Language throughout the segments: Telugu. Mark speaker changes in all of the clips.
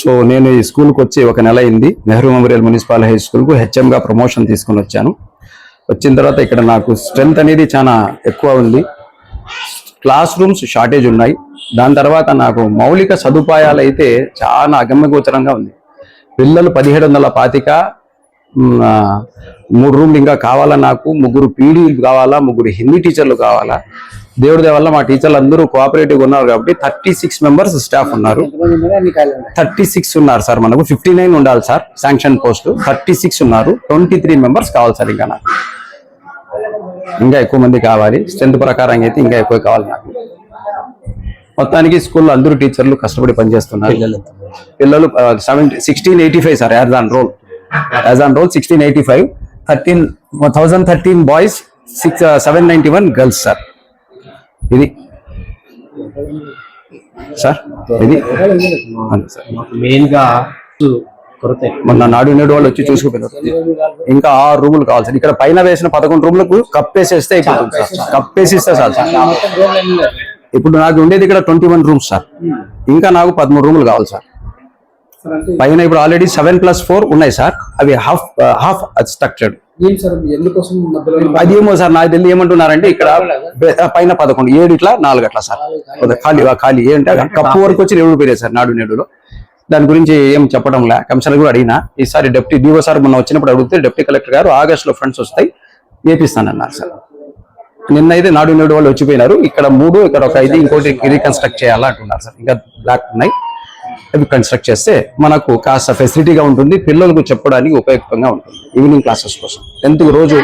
Speaker 1: సో నేను ఈ స్కూల్కి వచ్చి ఒక నెల అయింది. నెహ్రూ మెమోరియల్ మున్సిపల్ హై స్కూల్కు హెచ్ఎంగా ప్రమోషన్ తీసుకొని వచ్చాను. వచ్చిన తర్వాత ఇక్కడ నాకు స్ట్రెంత్ అనేది చాలా ఎక్కువ ఉంది. క్లాస్ రూమ్స్ షార్టేజ్ ఉన్నాయి. దాని తర్వాత నాకు మౌలిక సదుపాయాలు అయితే చాలా అగమ్యగోచరంగా ఉంది. పిల్లలు పదిహేడు వందల పాతిక మూడు రూమ్లు ఇంకా కావాలా నాకు? ముగ్గురు పీడీలు కావాలా? ముగ్గురు హిందీ టీచర్లు కావాలా? దేవుడి దయ వల్ల మా టీచర్లు అందరూ కోఆపరేటివ్ ఉన్నారు కాబట్టి థర్టీ సిక్స్ మెంబర్స్ స్టాఫ్ ఉన్నారు. థర్టీ సిక్స్ ఉన్నారు సార్ మనకు ఫిఫ్టీ నైన్ ఉండాలి sir sanction post thirty six ఉన్నారు ట్వంటీ త్రీ మెంబర్స్ కావాలి సార్ ఇంకా నాకు. ఇంకా ఎక్కువ మంది కావాలి. స్ట్రెంత్ ప్రకారం అయితే ఇంకా ఎక్కువ కావాలి నాకు. మొత్తానికి స్కూల్లో అందరూ టీచర్లు కష్టపడి పనిచేస్తున్నారు. పిల్లలు seventy sixteen eighty five sir as on roll as on roll sixteen eighty five thirteen thousand thirteen boys six seven ninety one girls sir. ఇది. సార్ ఇది. అంతే సార్.
Speaker 2: మెయిన్గా కొరత.
Speaker 1: మొన్న నాడు నేడు వాళ్ళు వచ్చి చూసుకుపోయినారు. ఇంకా ఆరు రూములు కావాలి సార్. ఇక్కడ పైన వేసిన పదకొండు రూములకు కప్పేసేస్తే అయిపోతుంది సార్. కప్పేసిస్తే సార్. సార్ ఇప్పుడు నాకు ఉండేది ఇక్కడ ట్వంటీ వన్ రూమ్స్ సార్. ఇంకా నాకు పదమూడు రూములు కావాలి సార్. పైన ఇప్పుడు ఆల్రెడీ సెవెన్ ప్లస్ ఫోర్ ఉన్నాయి సార్. అవి హాఫ్ హాఫ్ స్ట్రక్చర్డ్ అది ఏమో సార్ నాకు తెలియదు. ఏమంటున్నారంటే ఇక్కడ పైన పదకొండు ఏడు ఇట్లా నాలుగు అట్లా సార్. ఖాళీ ఖాళీ ఏంటంటే కప్పు వరకు వచ్చి రేవుడు పోయారు సార్ నాడు నేడులో. దాని గురించి ఏం చెప్పడం లే. కమిషనర్ కూడా అడిగినా ఈసారి డిప్యూటీ డిఓ సార్ మొన్న వచ్చినప్పుడు అడిగితే డిప్యూటీ కలెక్టర్ గారు ఆగస్ట్లో ఫండ్స్ వస్తాయి వేపిస్తానన్నారు సార్. నిన్న అయితే నాడు నేడు వాళ్ళు వచ్చిపోయినారు. ఇక్కడ మూడు ఇక్కడ ఒక ఐదు ఇంకోటి రీకన్స్ట్రక్ట్ చేయాలా అంటున్నారు సార్. ఇంకా బ్లాక్ ఉన్నాయి. అవి కన్స్ట్రక్ట్ చేస్తే మనకు కాస్త ఫెసిలిటీగా ఉంటుంది పిల్లలకు చెప్పడానికి ఉపయుక్తంగా ఉంటుంది. ఈవినింగ్ క్లాసెస్ కోసం. టెన్త్ రోజు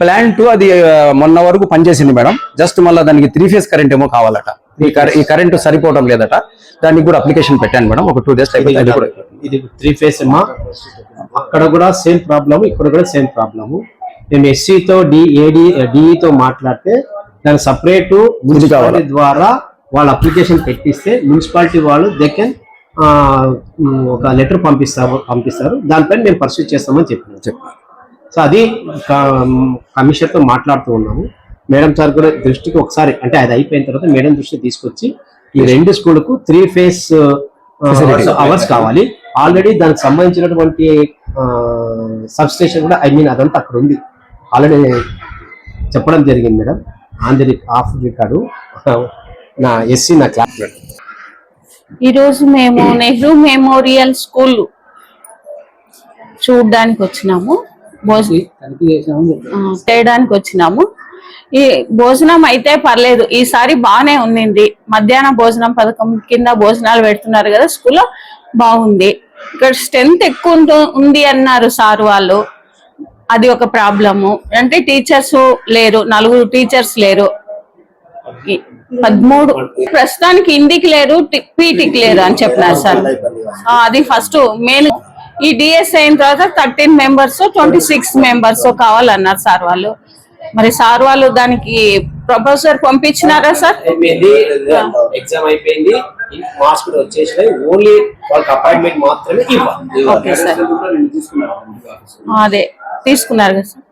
Speaker 1: ప్లాన్ టూ అది మొన్న వరకు పనిచేసింది మేడం. జస్ట్ మళ్ళీ దానికి త్రీ ఫేజ్ కరెంట్ ఏమో కావాలట. ఈ ఈ కరెంట్ సరిపోవడం లేదట. దానికి కూడా అప్లికేషన్ పెట్టాను మేడం. ఒక టూ డేస్ అయిపోయింది కూడా
Speaker 2: ఇది త్రీ ఫేస్ అమ్మా అక్కడ కూడా సేమ్ ప్రాబ్లమ్ ఇక్కడ కూడా సేమ్ ప్రాబ్లమ్ మేము ఎస్సీతో డి ఏడి డిఈతో మాట్లాడితే దాని సపరేట్ ద్వారా వాళ్ళ అప్లికేషన్ పెట్టిస్తే మున్సిపాలిటీ వాళ్ళు దే కెన్ ఒక లెటర్ పంపిస్తారు పంపిస్తారు. దానిపైన మేము పర్సూట్ చేస్తామని చెప్పినాం.
Speaker 1: చెప్పాను
Speaker 2: సో అది కమిషనర్తో మాట్లాడుతూ ఉన్నాము. మేడం సార్ కూడా దృష్టికి ఒకసారి అంటే అది అయిపోయిన తర్వాత మేడం దృష్టికి తీసుకొచ్చి ఈ రెండు స్కూళ్ళకు త్రీ ఫేస్ అవర్స్ కావాలి. ఆల్రెడీ దానికి సంబంధించినటువంటి సబ్ స్టేషన్ కూడా ఐ మీన్ అదంతా అక్కడ ఉంది. ఆల్రెడీ చెప్పడం జరిగింది madam. On the off record. నా ఎస్సీ నా క్లాస్
Speaker 3: ఈరోజు మేము నెహ్రూ మెమోరియల్ స్కూల్ చూడడానికి వచ్చినాము. భోజనం చేయడానికి వచ్చినాము. ఈ భోజనం అయితే పర్లేదు. ఈసారి బాగానే ఉండింది. మధ్యాహ్న భోజనం పథకం కింద భోజనాలు పెడుతున్నారు కదా స్కూల్లో బాగుంది. ఇక్కడ స్ట్రెంత్ ఎక్కువ ఉంది అన్నారు సార్ వాళ్ళు. అది ఒక ప్రాబ్లము. అంటే టీచర్స్ లేరు నలుగురు టీచర్స్ లేరు. పదమూడు. ప్రస్తుతానికి హిందీకి లేరు టి- పీటీకి లేరు అని చెప్పినారు సార్. అది ఫస్ట్ మెయిన్ ఈ డిఎస్ అయిన తర్వాత thirteen members twenty six members కావాలన్నారు సార్ వాళ్ళు. మరి సార్ వాళ్ళు దానికి ప్రపోజర్ పంపించినారా సార్?
Speaker 2: ఎగ్జామ్ అయిపోయింది. మార్క్స్ కూడా వచ్చేసినాయి. ఓన్లీ వాళ్ళకి అపాయింట్మెంట్ మాత్రమే ఇవ్వాలి.
Speaker 3: ఓకే సార్ అదే తీసుకున్నారు కదా సార్.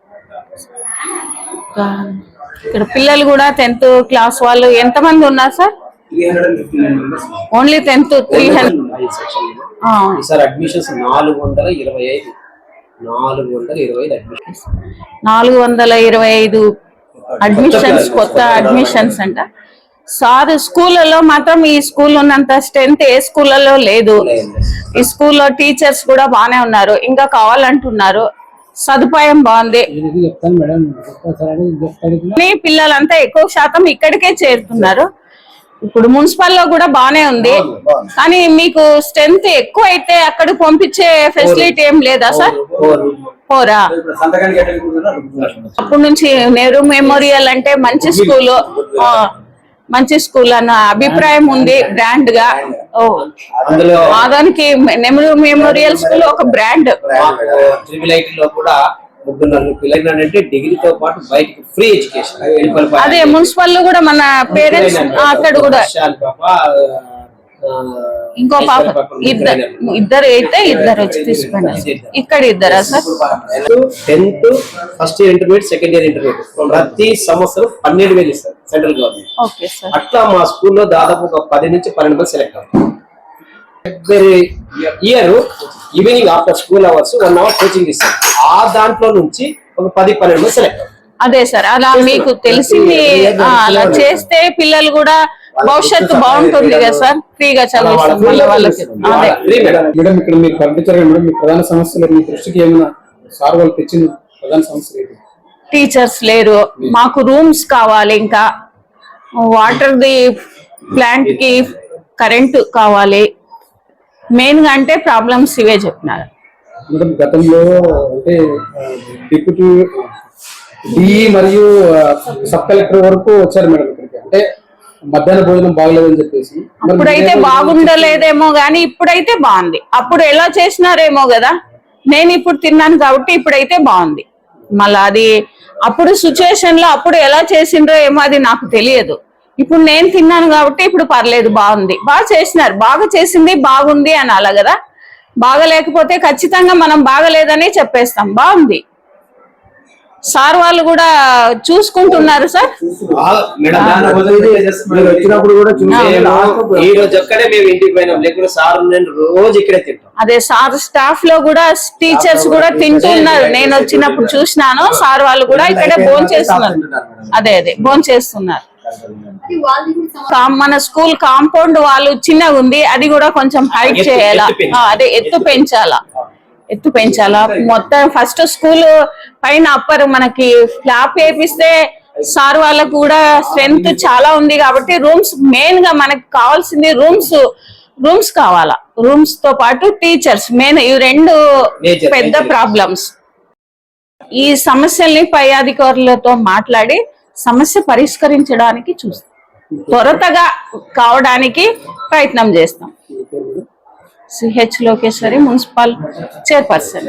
Speaker 3: ఇక్కడ పిల్లలు కూడా టెన్త్ క్లాస్ వాళ్ళు ఎంతమంది ఉన్నారు sir? Only tenth three
Speaker 2: hundred admissions నాలుగు వందల ఇరవై ఐదు. నాలుగు వందల ఇరవై అడ్మిషన్స్
Speaker 3: నాలుగు వందల ఇరవై ఐదు అడ్మిషన్స్ కొత్త అడ్మిషన్స్ అంట. సార్ స్కూళ్ళలో మాత్రం ఈ స్కూల్ ఉన్నంత స్ట్రెంత్ ఏ స్కూళ్ళలో లేదు. ఈ స్కూల్లో టీచర్స్ కూడా బాగానే ఉన్నారు. ఇంకా కావాలంటున్నారు. సదుపాయం బాగుంది. పిల్లలంతా ఎక్కువ శాతం ఇక్కడికే చేరుతున్నారు. ఇప్పుడు మున్సిపల్లో కూడా బానే ఉంది. కానీ మీకు స్ట్రెంత్ ఎక్కువ అయితే అక్కడ పంపించే ఫెసిలిటీ ఏం లేదా సార్? పోరా అప్పటి నుంచి నెహ్రూ మెమోరియల్ అంటే మంచి స్కూల్. మంచి స్కూల్ అన్న అభిప్రాయం ఉంది బ్రాండ్గా. ఓ.
Speaker 2: అందులో
Speaker 3: దానికి నెహ్రూ మెమోరియల్ స్కూల్ ఒక
Speaker 2: బ్రాండ్లో కూడా ముగ్గురు నలుగురు పిల్లలు అంటే డిగ్రీతో పాటు బయటికి ఫ్రీ ఎడ్యుకేషన్
Speaker 3: అదే మున్సిపల్లో కూడా మన పేరెంట్స్ అక్కడ కూడా. ఇంకో పాప ఇద్దరు ఇద్దరు అయితే ఇద్దరు వచ్చి తీసుకోండి ఇక్కడ ఇద్దరా sir?
Speaker 2: Tenth first year intermediate second year intermediate ప్రతి సంవత్సరం పన్నెండు వేలు ఇస్తారు సెంట్రల్ గవర్నమెంట్. అట్లా మా స్కూల్లో దాదాపు ఒక పది నుంచి పన్నెండు మంది సెలెక్ట్ అవుతారు. Every year evening after school hours one hour coaching ఇస్తారు ఆ దాంట్లో నుంచి ఒక పది పన్నెండు సెలెక్ట్ అవుతారు.
Speaker 3: అదే సార్ అలా మీకు తెలిసింది అలా చేస్తే పిల్లలు కూడా భవిష్యత్తు బాగుంటుంది కదా సార్? ఫ్రీగా చదివిస్తాం వాళ్ళకి. అదే.
Speaker 2: Free madam.
Speaker 4: మేడం ఇక్కడ మీరు పంపించారు కదా మేడం మీ ప్రధాన సమస్యలు మీ దృష్టికి ఏమైనా సార్ వాళ్ళు తెచ్చిన ప్రధాన
Speaker 3: టీచర్స్ లేరు. మాకు రూమ్స్ కావాలి ఇంకా. వాటర్ ది ప్లాంట్కి కరెంట్ కావాలి. మెయిన్గా అంటే ప్రాబ్లమ్స్ ఇవే చెప్పినారు.
Speaker 4: మేడం గతంలో అంటే డిప్యూటీ డిఈ మరియు సబ్ కలెక్టర్ వరకు వచ్చారు మేడం ఇక్కడికి. అంటే మధ్యాహ్న భోజనం బాగలేదని చెప్పేసి.
Speaker 3: అప్పుడైతే
Speaker 4: మీరేమో
Speaker 3: బాగుండలేదేమో గానీ ఇప్పుడైతే బాగుంది. అప్పుడు ఎలా చేసినారేమో కదా నేను ఇప్పుడు తిన్నాను కాబట్టి ఇప్పుడైతే బాగుంది. మళ్ళా అది అప్పుడు సిచ్యువేషన్లో అప్పుడు ఎలా చేసిండ్రో ఏమో అది నాకు తెలియదు. ఇప్పుడు నేను తిన్నాను కాబట్టి ఇప్పుడు పర్లేదు బాగుంది. బాగా చేసినారు. బాగా చేసింది బాగుంది అనాల కదా. బాగా లేకపోతే ఖచ్చితంగా మనం బాగలేదని చెప్పేస్తాం. బాగుంది. సార్ వాళ్ళు కూడా చూసుకుంటున్నారు సార్.
Speaker 2: బాగా మేడం మీరు వచ్చినప్పుడు కూడా ఈ రోజు ఒక్కడే మేము ఇంటికి పోయినాం. లేకుంటే సార్ నేను రోజు ఇక్కడే తింటాం.
Speaker 3: అదే సార్ స్టాఫ్లో కూడా టీచర్స్ కూడా తింటున్నారు. నేను వచ్చినప్పుడు చూసినాను. సార్ వాళ్ళు కూడా ఇక్కడే భోజనం చేస్తున్నారు. అదే అదే భోజనం చేస్తున్నారు. మన స్కూల్ కాంపౌండ్ వాళ్ళు చిన్నగా ఉంది. అది కూడా కొంచెం హైట్ చేయాలా? అదే ఎత్తు పెంచాలా? ఎత్తు పెంచాలా? మొత్తం ఫస్ట్ స్కూల్ పైన అప్పర్ మనకి ఫ్లాప్ వేపిస్తే సార్ వాళ్ళకు కూడా స్ట్రెంగ్త్ చాలా ఉంది కాబట్టి రూమ్స్ మెయిన్గా మనకి కావాల్సింది రూమ్స్ రూమ్స్ కావాలా? రూమ్స్తో పాటు టీచర్స్ మెయిన్ ఇవి రెండు పెద్ద. ప్రాబ్లమ్స్ ఈ సమస్యల్ని పై అధికారులతో మాట్లాడి సమస్య పరిష్కరించడానికి చూస్తాం. త్వరతగా కావడానికి ప్రయత్నం చేస్తాం. CH Lokeshwari municipal chairperson